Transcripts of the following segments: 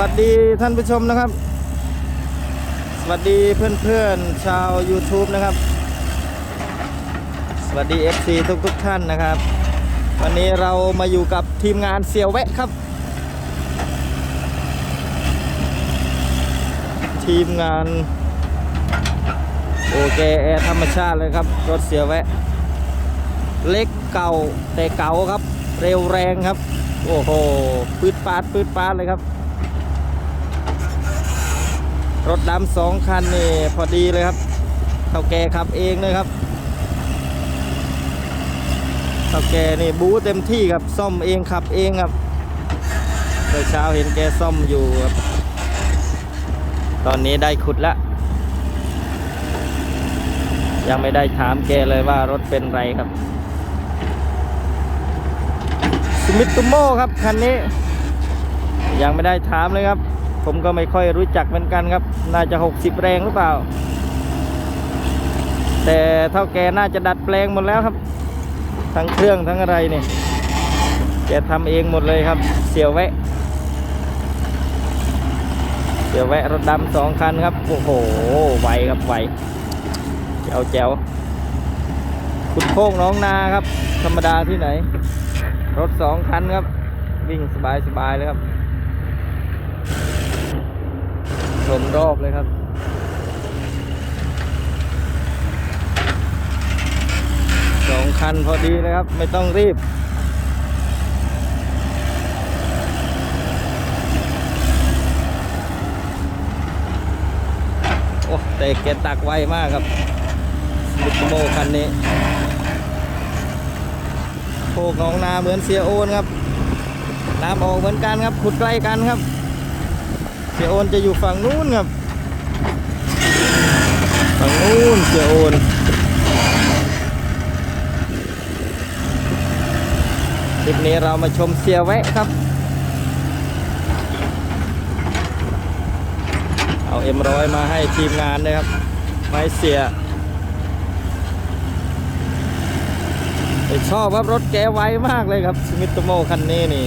วัสดีท่านผู้ชมนะครับ สวัสดีเพื่อนๆชาว YouTube นะครับ สวัสดี FC ทุกทุกท่านนะครับ วันนี้เรามาอยู่กับทีมงานเสียวแวะครับ ทีมงานโอเคแอร์ธรรมชาติเลยครับ รถเสียวแวะ เล็กเก่าแต่เก่าครับ เร็วแรงครับ โอ้โหปืดปาดปืดปาดเลยครับ รถดำสองคันนี่พอดีเลยครับเท่าแกขับเองเลยครับเท่าแกนี่บู๊เต็มที่ครับซ่อมเองขับเองครับเมื่อเช้าเห็นแกซ่อมอยู่ครับ ตอนนี้ได้ขุดละยังไม่ได้ถามแกเลยว่ารถเป็นไรครับสมิตตุโมครับคันนี้ ยังไม่ได้ถามเลยครับ ผมก็ไม่ค่อยรู้จักเหมือนกันครับ น่าจะ 60 แรงหรือเปล่า แต่เท่าแกน่าจะดัดแปลงหมดแล้วครับ ทั้งเครื่องทั้งอะไรนี่แกทำเองหมดเลยครับ เสียวแวะ เสียวแวะรถดำสองคันครับ โอ้โหไวครับไวแจวแจวขุดโค้งน้องนาครับ ธรรมดาที่ไหน รถสองคันครับ วิ่งสบายสบายเลยครับ ชมรอบเลยครับสองคันพอดีเลยครับ ไม่ต้องรีบ โอ้แต่แกตักไวมากครับมิตโมคันนี้โคกหนองนาเหมือนเสียโอนครับน้ำออกเหมือนกันครับ ขุดใกล้กันครับ เสียโอนจะอยู่ฝั่งนู้นครับฝั่งนู้นเสียโอนคลิปนี้เรามาชมเสียแวะครับ เอาเอ็มร้อยมาให้ทีมงานเลยครับไม้เสียชอบครับรถแกไวมากเลยครับสมิตโตโมคันนี้นี่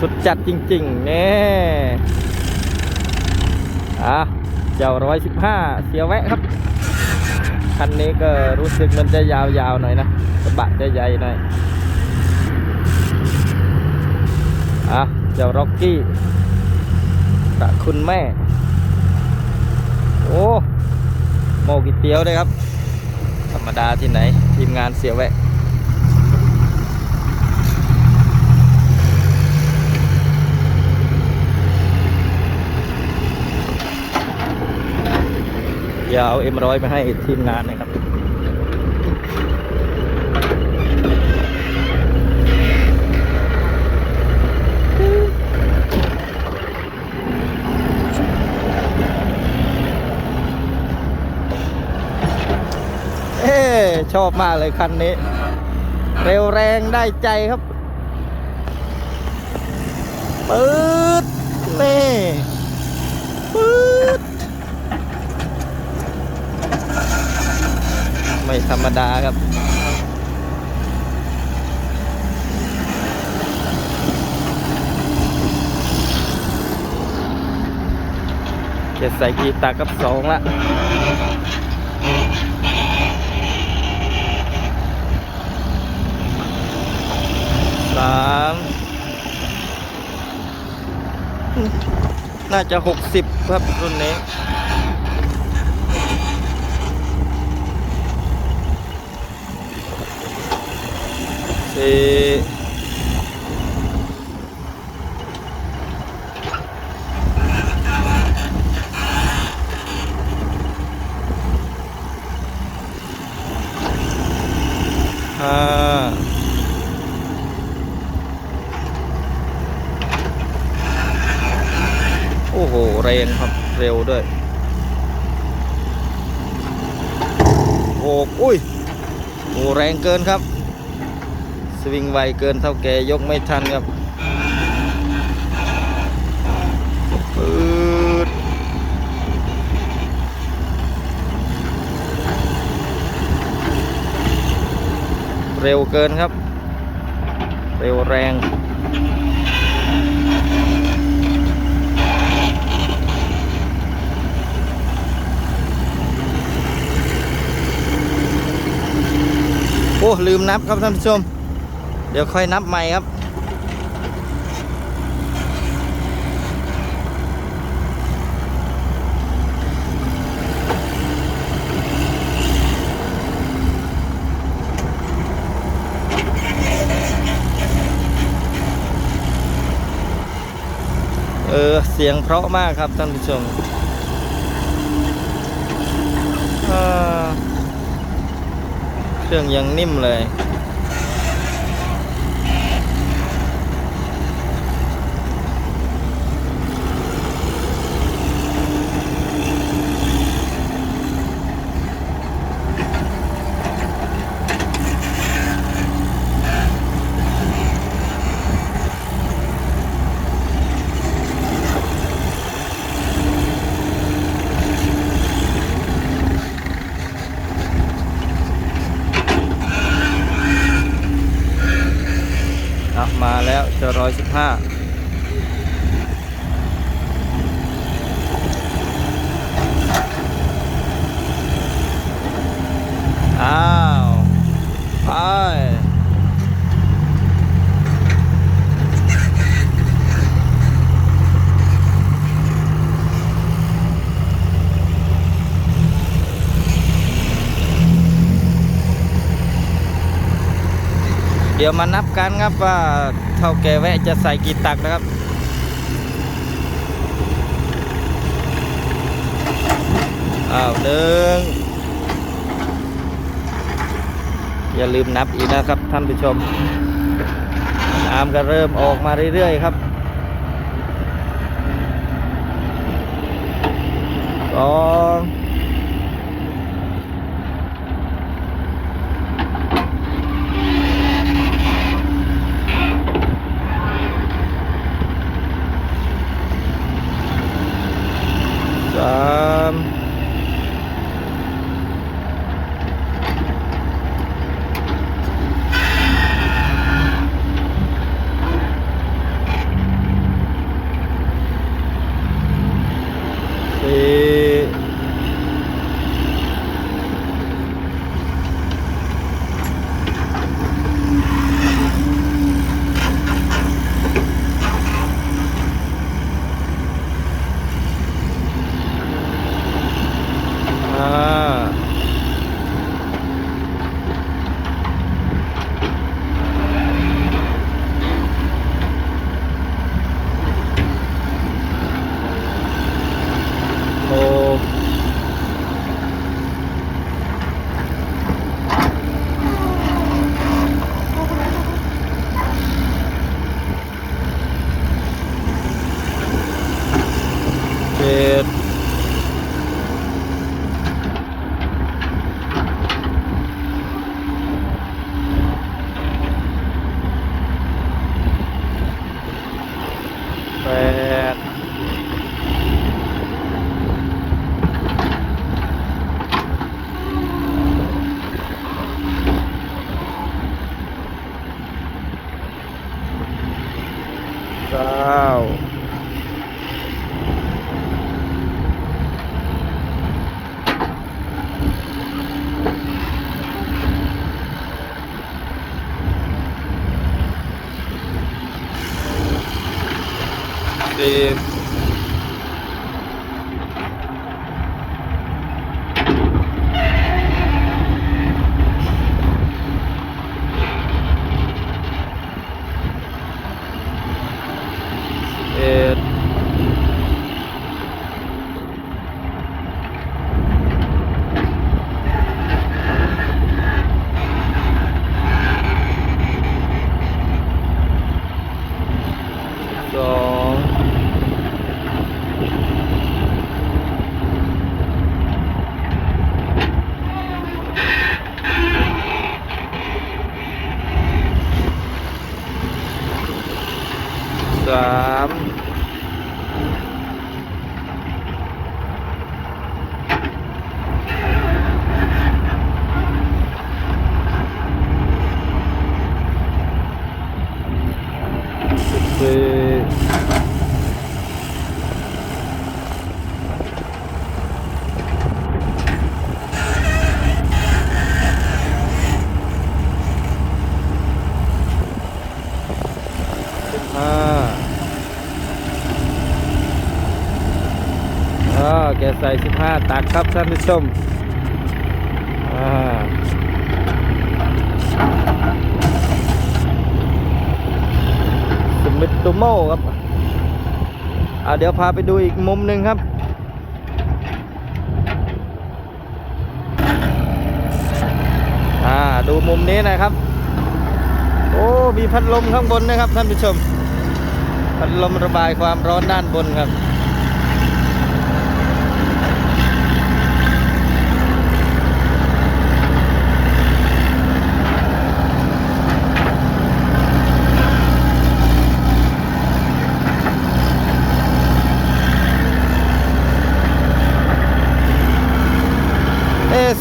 สุดจัดจริงๆเนี่ อะเจ้าร้อยสิบห้าเสียแวะครับ คันนี้ก็รู้สึกมันจะยาวๆหน่อยนะกระบะจะใหญ่หน่อยอะเจ้าร็อกกี้พระคุณแม่ โอ้โมกิเตียวเลยครับ ธรรมดาที่ไหน ทีมงานเสียแวะ เดี๋ยวเอาเอ็มร้อยไปให้ทีมงานนะครับเอ๊ชอบมากเลยคันนี้ เร็วแรงได้ใจครับปื๊ดนี่ปื๊ด ไม่ธรรมดาครับจะใส่กีตาร์กับสองละสามน่าจะหกสิบครับรุ่นนี้ สี่ ไวเกินเท่าแกยกไม่ทันครับเร็วเกินครับ เร็วแรงโอ้ลืมนับครับท่านผู้ชม เดี๋ยวค่อยนับใหม่ครับ เออ เสียงเพราะมากครับท่านผู้ชมเครื่องยังนิ่มเลย อะมาแล้วจะร้อยสิบห้าอ้าวไปเดี๋ยวมานับกันครับว่าเท่าแก่แวะจะใส่กี่ตักนะครับอ้าวหนึ่งอย่าลืมนับอีกนะครับท่านผู้ชมน้ำก็เริ่มออกมาเรื่อยๆครับสอง 15 ตักครับท่านผู้ชมสมิตโตโมครับอ่าเดี๋ยวพาไปดูอีกมุมหนึ่งครับอ่าดูมุมนี้นะครับ โอ้ มีพัดลมข้างบนนะครับท่านผู้ชม พัดลมระบายความร้อนด้านบนครับ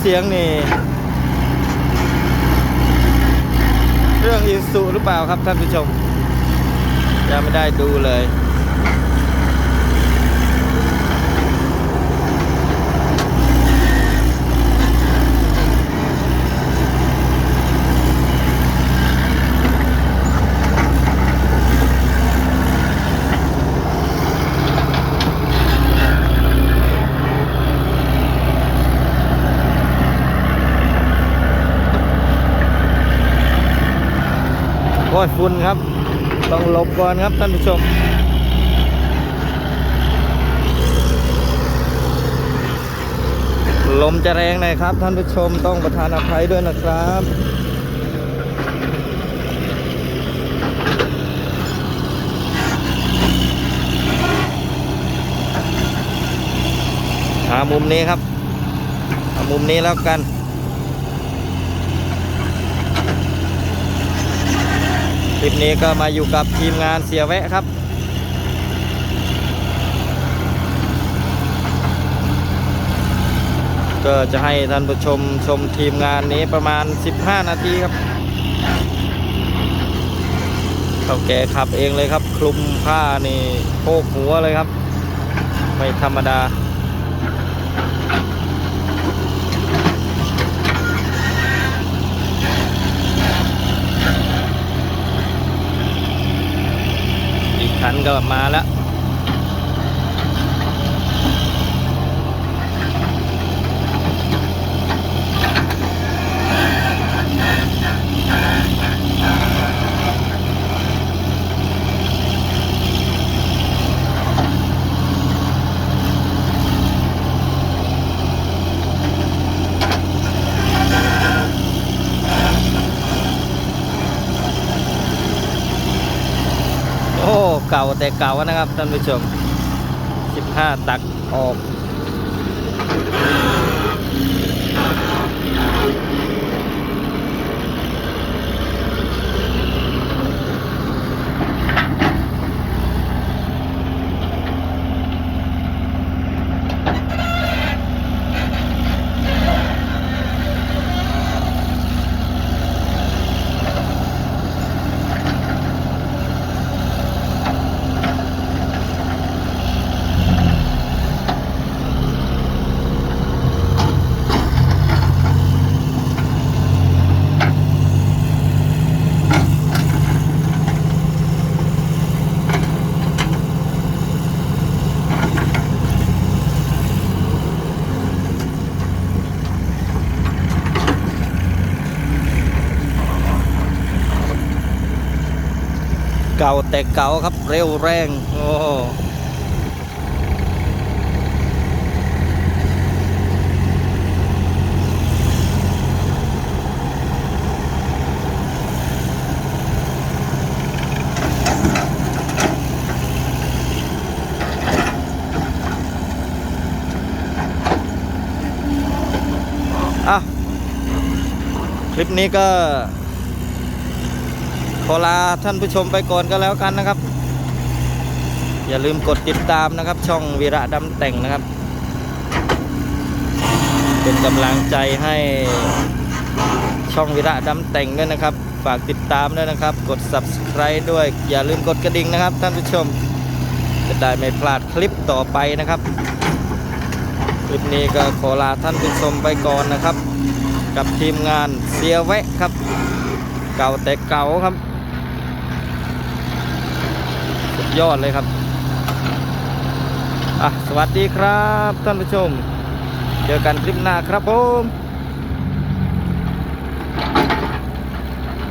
เสียงนี่ เรื่องอิสุหรือเปล่าครับท่านผู้ชมยังไม่ได้ดูเลย ยฝุ่นครับ ต้องหลบก่อนครับท่านผู้ชม ลมจะแรงหน่อยครับท่านผู้ชมต้องประทานอภัยด้วยนะครับหามุมนี้ครับหามุมนี้แล้วกัน คลิปนี้ก็มาอยู่กับทีมงานเสียแวะครับ ก็จะให้ท่านผู้ชมชมทีมงานนี้ประมาณ 15 นาทีครับเขาแกขับเองเลยครับ คลุมผ้านี่โพกหัวเลยครับ ไม่ธรรมดา ฉันก็มาแล้ว โอ้ เก่า แต่เก่านะครับท่านผู้ชม 15 ตักออก เก่าแต่เก่าครับเร็วแรงโอ้อะคลิปนี้ก็ อลาท่านผู้ชมไปก่อนก็แล้วกันนะครับ อย่าลืมกดติดตามนะครับ ช่องวีระดำแต่งนะครับ เป็นกำลังใจให้ช่องวีระดำแต่งด้วยนะครับ ฝากติดตามด้วยนะครับ กด subscribe ด้วย อย่าลืมกดกระดิ่งนะครับ ท่านผู้ชม จะได้ไม่พลาดคลิปต่อไปนะครับ คลิปนี้ก็ขอลาท่านผู้ชมไปก่อนนะครับ กับทีมงานเสียแวะครับ เก่าแต่เก่าครับ สุด ยอดเลยครับอะสวัสดีครับท่านผู้ชม เจอกันคลิปหน้าครับผม